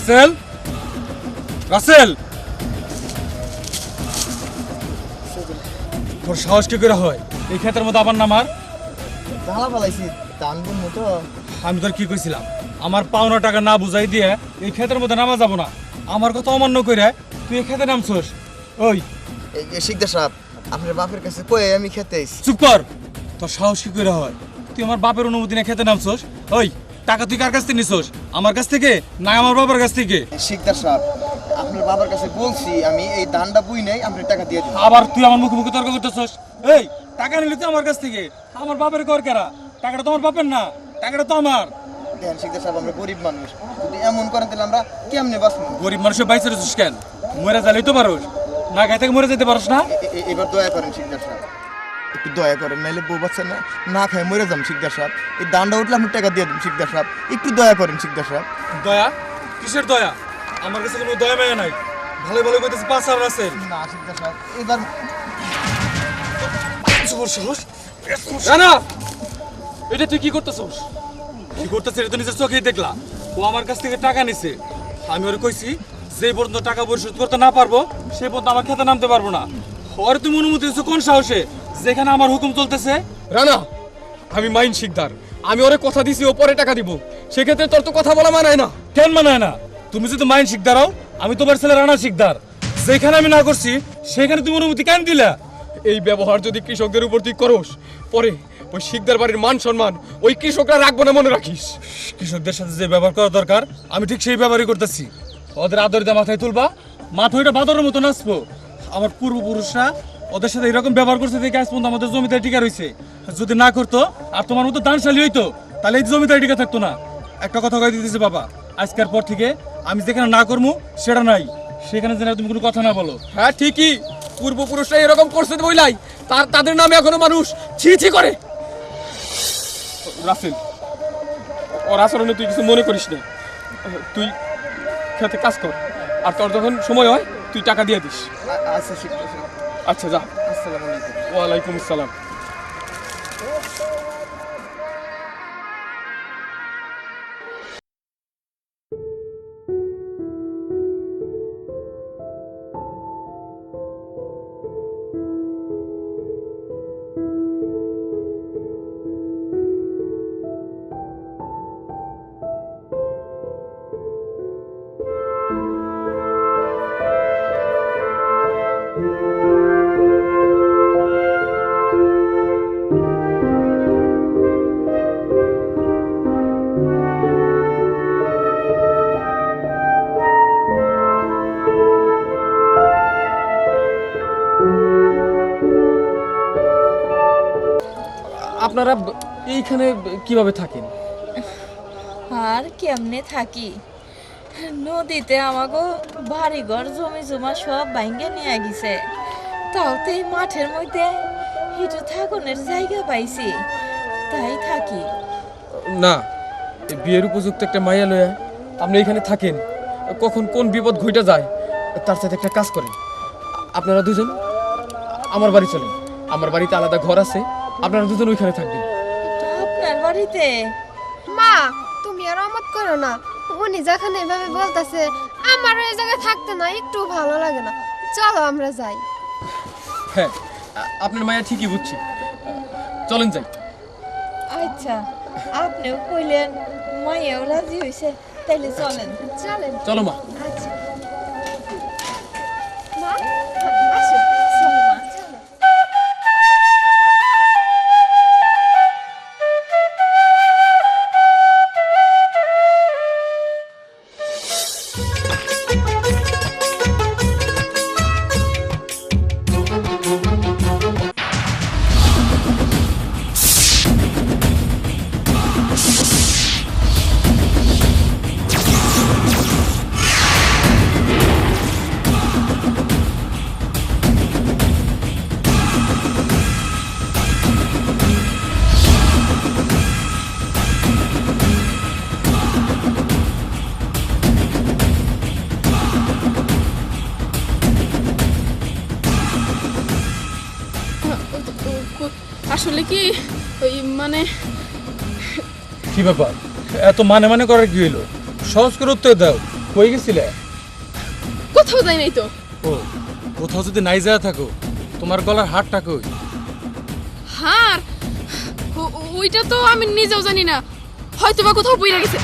রাসেল? রাসেল! তোর সাহস কি করে হয়? এই ক্ষেতের মধ্যে আবার নামার? জ্বালা পালাইছি ধান বুনবো তো। আমি তোর কি কইছিলাম? আমার পাওনা টাকা না বুঝাই দিয়ে এই ক্ষেতের মধ্যে নামা যাব না। আমার কথা অমান্য করে তুই এই খেতে নামছস। ওই। শিকদার সাহেব আপনার বাপের কাছে কয়ে আমি খেতে চুপ কর। তোর সাহস কি করে হয়? তুই আমার বাপের অনুমতি নিয়ে খেতে নামছস। ওই। টাকা তুই কার কাছ থেকে নিছস? আমার কাছ থেকে না আমার বাবার কাছ থেকে? শিকদার সাহেব আপনার বাবার কাছে বলছি আমি এই ধানটা বুই নাই আপনি টাকা দিয়ে দিন আবার তুই আমার মুখে মুখে তর্ক করতেছস? এই টাকা নিলি তুই আমার কাছ থেকে? আমার বাপের কর কেরা? টাকাটা তো আমার বাপের না টাকাটা তো আমার। দেখেন শিকদার সাহেব আমরা গরিব মানুষ। যদি এমন করেন তাহলে আমরা কেমনে বাঁচবো? গরিব মানুষের বাইসে রয়েছিস কেন? মরে যালেই তো পারোস। না গায়ে থেকে মরে যেতে পারোস না? এবার দয়া করেন শিকদার সাহেব একটু দয়া করেন নাইলে বউ বাচ্চা না না খায় মরে যাম শিকদার সাহেব এই দানটা উঠলে আপনি টাকা দিয়ে দিন শিকদার সাহেব একটু দয়া করেন শিকদার সাহেব দয়া? কিসের দয়া? আমার কাছে কোনো দয়া মায়া নাই। ভালো ভালো কইতেছি পাঁচ হাজার আছে। না শিকদার সাহেব এবার না না! এটা তুই কি করতেছস? কি করতেছিস এটা তো নিজের চোখেই দেখলা। ও আমার কাছ থেকে টাকা নিছে। আমি ওর কইছি যে পর্যন্ত টাকা পরিশোধ করতে না পারব সে পর্যন্ত আমার খেতে নামতে পারব না। ওর তুমি অনুমতি দিচ্ছ কোন সাহসে? যেখানে আমার হুকুম চলতেছে? রানা আমি মাইন শিকদার। আমি ওরে কথা দিছি ও পরে টাকা দিব। সেক্ষেত্রে তোর তো কথা বলা মানায় না। কেন মানায় না? তুমি যদি মাইন শিকদার হও আমি তোমার ছেলে রানা শিকদার। যেখানে আমি না করছি সেখানে তুমি অনুমতি কেন দিলা? এই ব্যবহার যদি কৃষকদের উপর তুই করস পরে ওই শিকদার বাড়ির মান সম্মান ওই কৃষকরা রাখব না মনে রাখিস। কৃষকদের সাথে যে ব্যবহার করা দরকার আমি ঠিক সেই ব্যবহারই করতেছি। ওদের আদরিতে মাথায় তুলবা মাথাটা বাদরের মতো নাচবো। আমার পূর্বপুরুষরা ওদের সাথে এরকম ব্যবহার করছে দেখে আজ পর্যন্ত আমাদের জমিতে টিকা রয়েছে। যদি না করতো, আর তোমার মতো দানশালী হইতো, তাহলে এই জমিতে টিকা থাকতো না। একটা কথা কয়ে দিতেছে বাবা, আজকের পর থেকে আমি যেখানে না করব সেটা নাই। সেখানে যেন তুমি কোনো কথা না বলো। হ্যাঁ ঠিকই। পূর্বপুরুষরা এরকম করছে বইলাই, তার তাদের নামে এখনও মানুষ ছি ছি করে। রাসেল, ওর আচরণে তুই কিছু মনে করিস না। তুই খেতে কাজ কর। আর তোর যখন সময় হয়, তুই টাকা দিয়ে দিস। আচ্ছা শিকদার আচ্ছা যা। আসসালামু আলাইকুম। ওয়ালাইকুম আসসালাম। আপনারা এইখানে কীভাবে থাকেন? আর কেমনে থাকি? নদীতে আমাকে বাড়ি ঘর জমি জমা সব ভাঙ্গে নিয়ে গেছে। তাও তো এই মাঠের মধ্যে একটু থাকুনের জায়গা পাইছি তাই থাকি। না বিয়ের উপযুক্ত একটা মাইয়া লয়া আপনি এখানে থাকেন। কখন কোন বিপদ ঘইটা যায় তার সাথে একটা কাজ করেন। আপনারা দুজন আমার বাড়ি চলেন। আমার বাড়িতে আলাদা ঘর আছে আপনারা দুজন ওইখানে থাকবেন। আপনার বাড়িতে? মা তুমি আর অমত করো না। উনি যখন এভাবে বলতেছে আমার ওই জায়গায় থাকতে না একটু ভালো লাগে না। চলো আমরা যাই। হ্যাঁ আপনার মায়া ঠিকই বুঝছি। চলেন যাই। আচ্ছা আপনিও কইলেন মায়াও রাজি হয়েছে তাইলে চলেন চলেন। চলো মা। আচ্ছা। আসলে কি ওই মানে কি ব্যাপার? এত মানে মানে করার কি হইল? সহজ করে উত্তর দাও। কই গেছিলে? কোথাও যাই নাই তো। ও কোথাও যদি নাই যায় থাকো তোমার গলার হারটা কই? হার? ও- ওইটা তো আমি নিজেও জানি না। হয়তো বা কোথাও বইরা গেছে।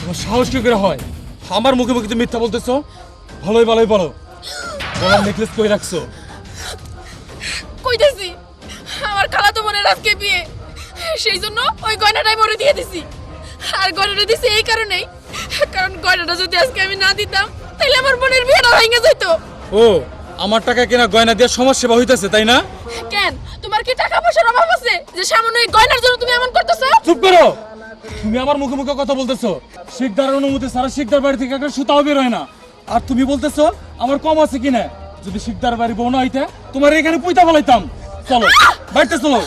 তোমার সাহস কি করে হয়? আমার মুখে মুখে তুমি মিথ্যা বলতেছো? ভালোই ভালোই বলো। গলার নেকলেস কই রাখছো? মনে আজকে বিয়ে। সেই জন্য ওই গয়নাটাই মরে দিয়ে দিছি। আর গয়নাটা দিছি এই কারণেই। কারণ গয়নাটা যদি আজকে আমি না দিতাম তাহলে আমার বোনের বিয়েটা ভেঙে যেত। ও আমার টাকা কেনা গয়না দিয়ে সমাজ সেবা হইতেছে তাই না? কেন? তোমার কি টাকা পয়সার অভাব আছে যে সামান্য এই গয়নার জন্য তুমি এমন করতেছো? চুপ করো! তুমি আমার মুখে মুখে কথা বলতেছো। শিকদার অনুমতি সারা শিকদার বাড়ি থেকে একটা সুতাও বের হয় না। আর তুমি বলতেছো আমার কম আছে কিনা? যদি শিকদার বাড়ি বউ না হইতে তোমার এখানে পুইতা বলাইতাম চলো বাড়িতে চলো।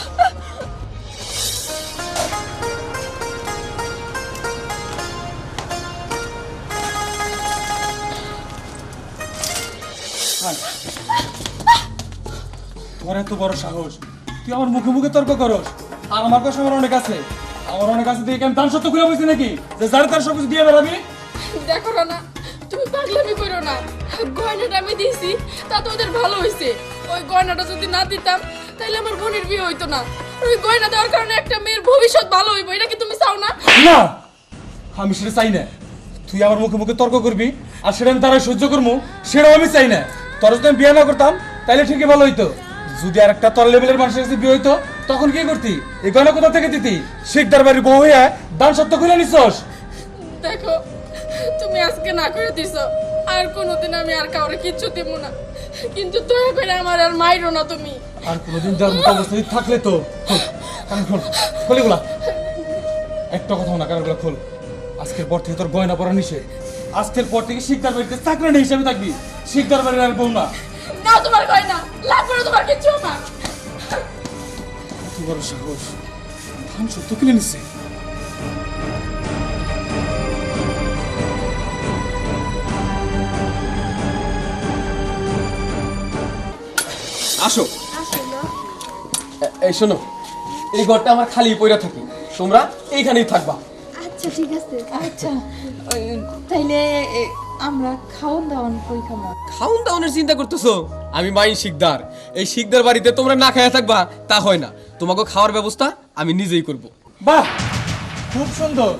তোর এত বড় সাহস। তুই আমার মুখে মুখে তর্ক করস। আর আমার কাছে আমার অনেক আছে। আমার অনেক আছে দিয়ে আমি দান সত্য খুলে বলছি নাকি? যে যার তার সব কিছু দিয়ে বেড়াবি। দেখো না তুমি পাগলামি করো না। গয়নাটা আমি দিয়েছি ওদের ভালো হয়েছে ওই গয়নাটা যদি না দিতাম তাহলে আমার বোনের বিয়ে হইতো না। ওই গয়না দেওয়ার কারণে একটা মেয়ের ভবিষ্যৎ ভালো হইব এটা কি তুমি চাও না? না আমি সেটা চাই না। তুই আমার মুখে মুখে তর্ক করবি আর সেটা আমি তারা সহ্য করব সেটাও আমি চাই না। তোর যদি আমি বিয়ে না করতাম তাহলে ঠিকই ভালো হইতো। যদি আর একটা তোর লেভেলের মানুষের কাছে বিয়ে হইতো তখন কি করতি? এই গয়না কোথা থেকে দিতি। শিকদার বাড়ির বউ হইয়া দান সত্য খুলে নিছস। দেখো তুমি আজকে না করে দিছো আর কোনোদিন আমি আর কাউরে কিচ্ছু দিব না। কিন্তু দয়া করে আমার আর মাইরো না তুমি। আর কোনোদিন যার মতো অবস্থা থাকলে তো খোল, কান খোল খোলিগুলা একটা কথা না কানগুলা খোল আজকের পর থেকে তোর গয়না পরা নিষেধ। আজকের পর থেকে শিকদার বাড়িতে চাকরানি হিসেবে থাকবি। শিকদার বাড়ির আর বউ না। নাও তোমার গয়না লাভ করে তোমার কিচ্ছু না। কত বড় সাহস। ধান সত্য কিনে নিচ্ছে আসো। এই শোনো এই ঘরটা আমার খালি পইরা থাকে। তোমরা এইখানেই থাকবা। আচ্ছা ঠিক আছে। আচ্ছা তাইলে আমরা খাওন দাওয়ান কই খাব খাউন দাউনের চিন্তা করতেছো? আমি মাইন শিকদার। এই শিকদার বাড়িতে তোমরা না খায়া থাকবা তা হয় না। তোমাকে খাওয়ার ব্যবস্থা আমি নিজেই করব। বাহ! খুব সুন্দর।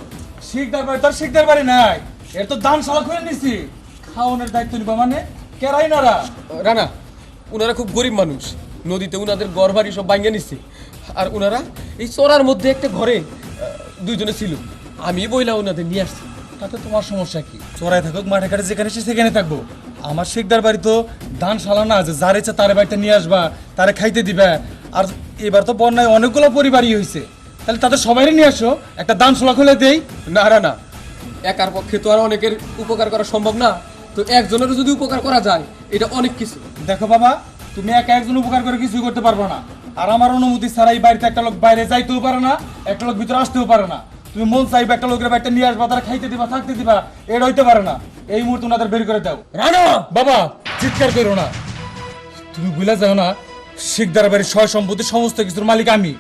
শিকদার বাড়ি তোর শিকদার বাড়ি নাই। এর তো দান শালা খুলে নিছি। খাওয়ানোর দায়িত্ব নিবা মানে? কেরাই নারা রানা ওনারা খুব গরিব মানুষ। নদীতে উনাদের ঘর বাড়ি সব ভাঙ্গে নিচ্ছে আর ওনারা এই চড়ার মধ্যে একটা ঘরে দুইজনে ছিল। আমি বইলা ওনাদের নিয়ে আসছি। তাতে তোমার সমস্যা কি? চড়াই থাকুক মাঠে ঘাটে যেখানে সে সেখানে থাকব। আমার শিকদার বাড়ি তো ধান শালা না যে যার ইচ্ছা তারে বাড়িতে নিয়ে আসবা তারে খাইতে দিবা। আর এবার তো বন্যায় অনেকগুলো পরিবারই হয়েছে তাহলে তাদের সবাই নিয়ে আসো একটা দান শালা খুলে দেই। না রানা একার পক্ষে তো আর অনেকের উপকার করা সম্ভব না। তো একজনেরও যদি উপকার করা যায় এটা অনেক কিছু। দেখো বাবা তুমি একা একজন উপকার করে কিছুই করতে পারবে না। আর আমার অনুমতি ছাড়া এই বাড়িতে একটা লোক বাইরে যাইতেও পারে না একটা লোক ভিতরে আসতেও পারে না। তুমি মন চাইবে একটা লোকের বাড়িতে নিয়ে আসবা তারা খাইতে দিবা থাকতে দিবা এটা হইতে পারে না। এই মুহূর্তে ওনাদের বের করে দাও। রানা! বাবা চিৎকার করো না। তুমি ভুলে যাও না শিকদার বাড়ির সয় সম্পত্তি সমস্ত কিছুর মালিক আমি।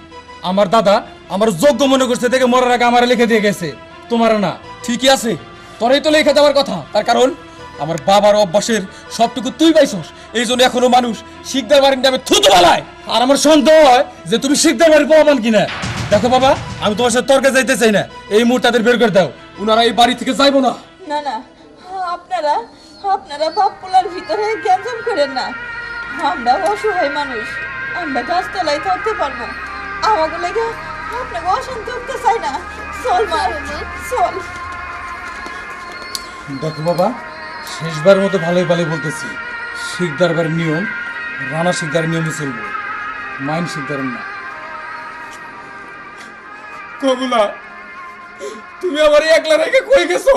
আমার দাদা আমার যোগ্য মনে করছে দেখে মরার আগে আমার লিখে দিয়ে গেছে। তোমার না ঠিকই আছে। তোরাই তো লেখা দেওয়ার কথা। তার কারণ আমার বাবার অভ্যাসের সবটুকু তুই পাইছস। এই জন্য এখনও মানুষ শিকদার বাড়ির নামে থুতু বালায় আর আমার সন্দেহ হয় যে তুমি শিখতে পারি প্রমাণ কিনা। দেখো বাবা আমি তোমার সাথে তর্কে যাইতে চাই না। এই মুহূর্তে তাদের বের করে দাও। ওনারা এই বাড়ি থেকে যাইবো না। না না আপনারা আপনারা বাপপুলার ভিতরে গ্যাঞ্জাম করেন না। আমরা অসহায় মানুষ আমরা গাছতলায় থাকতে পারব। আমাকে লেগে আপনাকে অশান্তি উঠতে চাই না। চল মা। চল। দেখো বাবা শেষবার মতো ভালোই ভালোই বলতেছি। শিকদার বাড়ির নিয়ম রানা শিকদারের নিয়মই চলবে। মাইন শিকদারের না। কবুলা তুমি আমার একলা রেখে কই গেছো?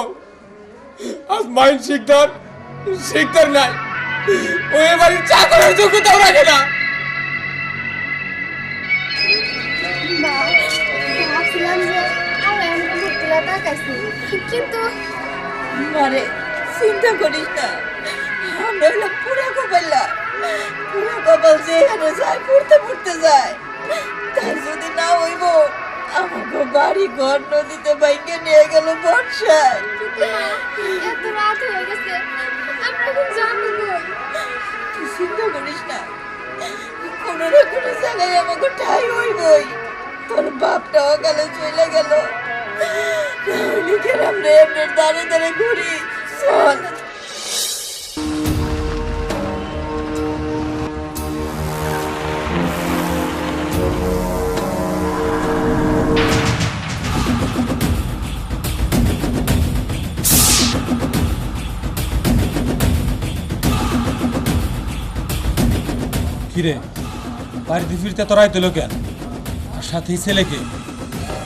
আজ মাইন শিকদার শিকদার নাই। ও এ বাড়ির চাকরের যোগ্যতাও রাখে না। কিন্তু মারে চিন্তা করিস না। আমরা হলো পুরা কপাল্লা পুরা কপাল যে এখানে যায় পড়তে পড়তে যায়। তাই যদি না হইব আমাকে বাড়ি ঘর নদীতে বাইকে নিয়ে গেল বর্ষায়। এত রাত হয়ে গেছে আমরা এখন যাব তুই চিন্তা করিস না কোনো না কোনো জায়গায় আমাকে ঠাই হইবই। তোর বাপটা অকালে চলে গেল। লিখে আমরা এমনি দাঁড়ে দাঁড়ে ঘুরি। চল। কিরে বাড়িতে ফিরতে তোরাই দিল কেন? আর সাথে এই ছেলেকে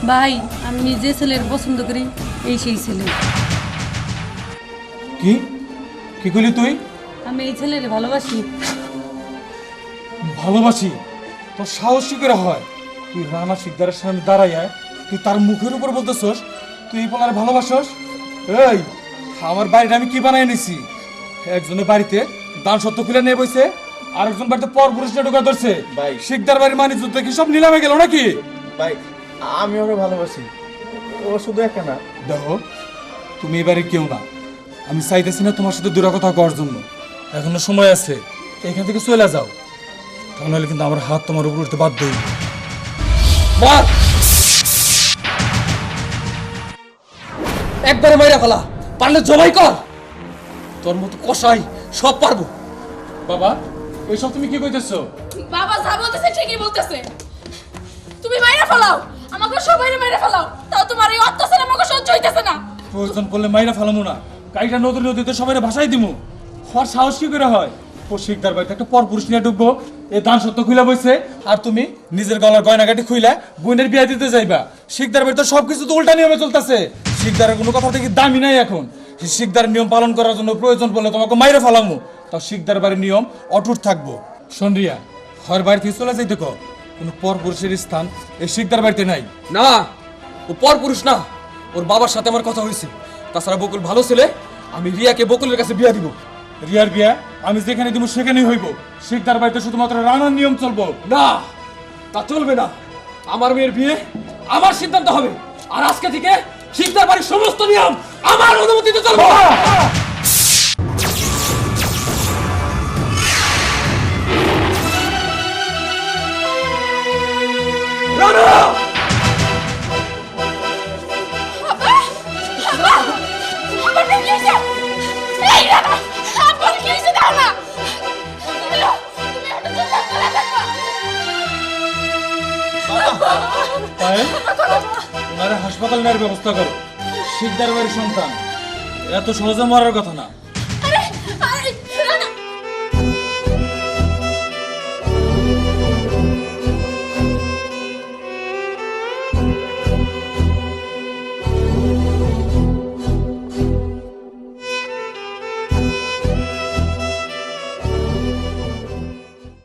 ভাই আমি নিজে ছেলের পছন্দ করি এই সেই ছেলে। কি? কি করলি তুই? আমি এই ছেলের ভালোবাসি। ভালোবাসি? তোর সাহস কি করে হয়? তুই রানা শিকদারের সামনে দাঁড়াইয়া তুই তার মুখের উপর বলতেছস তুই এই ভালোবাসস? এই আমার বাড়িটা আমি কি বানাই নিছি? একজনের বাড়িতে দান সত্য খুলে নিয়ে বইছে। আরেকজন বাড়িতে পর পুরুষটা ঢোকা ধরছে। ভাই। শিকদার বাড়ির মানি যুদ্ধ কি সব নিলামে গেল নাকি? ভাই আমি ওকে ভালোবাসি। ও শুধু একা না। দেখো তুমি এবারে কেউ না। আমি চাইতেছি না তোমার সাথে দূরা কথা করার জন্য। এখনও সময় আছে এখান থেকে চলে যাও। তাহলে কিন্তু আমার হাত তোমার উপর উঠতে বাধ্য হইবে। মার! একবারে মাইরা ফেলা। পারলে জবাই কর। তোর মতো কষাই সব পারব। বাবা এইসব তুমি কি কইতেছো? বাবা যা বলতেছে ঠিকই বলতেছে। তুমি মাইরা ফেলাও। আমাকে সবাই মাইরা ফেলাও। তাও তোমার এই অত্যাচার আমাকে সহ্য হইতেছে না। প্রয়োজন পড়লে মাইরা ফেলামু না। কাইটা নদী নদীতে সবাই ভাসাই দিমু। হওয়ার সাহস কি করে হয়? ও শিকদার বাড়িতে একটা পর পুরুষ নিয়ে ঢুকবো। এ দান সত্য খুলে বইছে। আর তুমি নিজের গলার গয়না গয়নাগাটি খুইলা বোনের বিয়া দিতে যাইবা। শিকদার বাড়িতে সবকিছু তো উল্টা নিয়মে চলতেছে। শিকদারের কোনো কথা থেকে দামি নাই এখন। শিকদার নিয়ম পালন করার জন্য প্রয়োজন পড়লে তোমাকে মাইরে ফেলামু তাও শিকদার বাড়ির নিয়ম অটুট থাকব। সন্রিয়া ঘর বাড়ি থেকে চলে যাইতে কো কোনো পর পুরুষের স্থান এই শিকদার বাড়িতে নাই। না ও পর পুরুষ না ওর বাবার সাথে আমার কথা হয়েছে তাছাড়া বকুল ভালো ছেলে আমি রিয়াকে বকুলের কাছে বিয়া দিব। রিয়ার বিয়া আমি যেখানে দিব সেখানেই হইব। শিকদার বাড়িতে শুধুমাত্র রানার নিয়ম চলবো। না তা চলবে না। আমার মেয়ের বিয়ে আমার সিদ্ধান্ত হবে। আর আজকে থেকে শিকদার পারি সমস্ত নিয়ম আমার অনুমতিতে চলবে। ওনারা হাসপাতাল নেওয়ার ব্যবস্থা করো। শিকদার বাড়ির সন্তান। এত সহজে মরার কথা না।